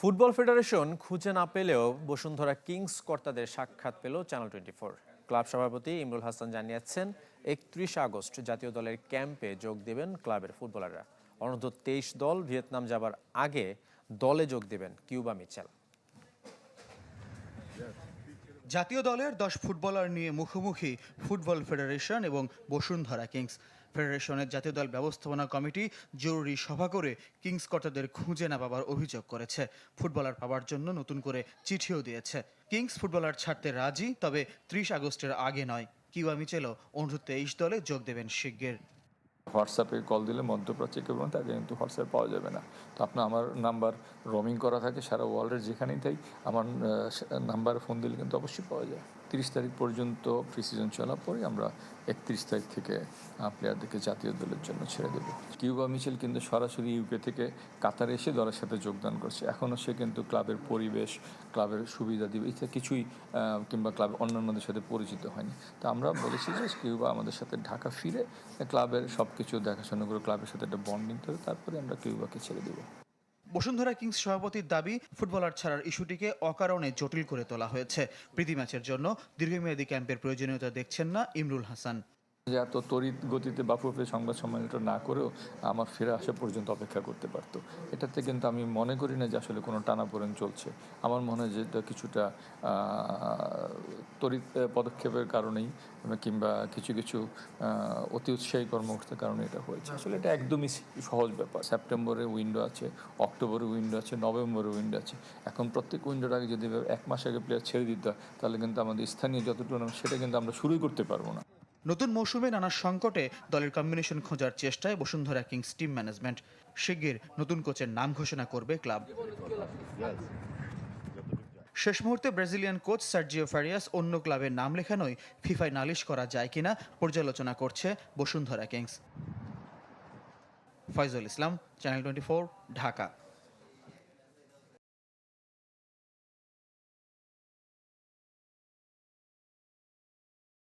Football federation খুঁজে না পেলেও বসুন্ধরা কিংস কর্তাদের সাক্ষাৎ পেল চ্যানেল টোয়েন্টি ক্লাব সভাপতি ইমরুল হাসান জানিয়েছেন, একত্রিশ আগস্ট জাতীয় দলের ক্যাম্পে যোগ দেবেন ক্লাবের ফুটবলাররা। অনূর্ধ্ব তেইশ দল ভিয়েতনাম যাবার আগে দলে যোগ দেবেন কিউবা মিচেল। জাতীয় দলের দশ ফুটবলার নিয়ে মুখোমুখি ফুটবল ফেডারেশন এবং বসুন্ধরা কিংস। ফেডারেশনের জাতীয় দল ব্যবস্থাপনা কমিটি জরুরি সভা করে কিংস কর্তাদের খুঁজে না পাবার অভিযোগ করেছে। ফুটবলার পাওয়ার জন্য নতুন করে চিঠিও দিয়েছে। কিংস ফুটবলার ছাড়তে রাজি, তবে ত্রিশ আগস্টের আগে নয়। কিউয়া মিচেলও অনূর্ধ্ব তেইশ দলে যোগ দেবেন শিগগির। হোয়াটসঅ্যাপে কল দিলে মধ্যপ্রাচ্যে কেউ তাকে কিন্তু হোয়াটসঅ্যাপ পাওয়া যাবে না। তো আপনার, আমার নাম্বার রোমিং করা থাকে সারা ওয়ার্ল্ডের যেখানেই থাই আমার নাম্বার ফোন দিলে কিন্তু অবশ্যই পাওয়া যায়। তিরিশ তারিখ পর্যন্ত প্রি সিজন চলার পরে আমরা একত্রিশ তারিখ থেকে প্লেয়ারদেরকে জাতীয় দলের জন্য ছেড়ে দেবো। কিউবা মিছিল কিন্তু সরাসরি ইউকে থেকে কাতারে এসে দলের সাথে যোগদান করছে। এখনও সে কিন্তু ক্লাবের পরিবেশ, ক্লাবের সুবিধা দিবে এটা কিছুই কিংবা ক্লাব অন্যান্যদের সাথে পরিচিত হয়নি। তো আমরা বলেছি যে কিউবা আমাদের সাথে ঢাকা ফিরে, ক্লাবের সব কিছু দেখাশোনা করে, ক্লাবের সাথে একটা বন্ডিং করে, তারপরে আমরা কিউবাকে ছেড়ে দেবো। বসুন্ধরা কিংস সভাপতির দাবি, ফুটবলার ছাড়ার ইস্যুটিকে অকারণে জটিল করে তোলা হয়েছে। প্রীতি ম্যাচের জন্য দীর্ঘমেয়াদী ক্যাম্পের প্রয়োজনীয়তা দেখছেন না ইমরুল হাসান। যে এত তড়িৎ গতিতে বাফুফে সংবাদ সম্মেলনটা না করেও আমার ফিরে আসা পর্যন্ত অপেক্ষা করতে পারতো। এটাতে কিন্তু আমি মনে করি না যে আসলে কোনো টানাপোড়েন চলছে। আমার মনে হয় যেটা কিছুটা তড়িৎ পদক্ষেপের কারণেই কিংবা কিছু কিছু অতি উৎসাহী কর্মকর্তার কারণে এটা হয়েছে। আসলে এটা একদমই সহজ ব্যাপার। সেপ্টেম্বরে উইন্ডো আছে, অক্টোবরে উইন্ডো আছে, নভেম্বরে উইন্ডো আছে। এখন প্রত্যেক উইন্ডোর আগে যদি এক মাস আগে প্লেয়ার ছেড়ে দিতে হয় তাহলে কিন্তু আমাদের স্থানীয় যত টুর্নামেন্ট সেটা কিন্তু আমরা শুরুই করতে পারব না। নতুন মৌসুমে নানা সংকটে দলের কম্বিনেশন খোঁজার চেষ্টায় বসুন্ধরা কিংস টিম ম্যানেজমেন্ট শিগগির নতুন কোচের নাম ঘোষণা করবে ক্লাব। শেষ মুহূর্তে ব্রাজিলিয়ান কোচ সার্জিও ফারিয়াস অন্য ক্লাবের নাম লেখানোয় ফিফায় নালিশ করা যায় কিনা পর্যালোচনা করছে Bashundhara Kings Faizul Islam channel twenty Dhaka.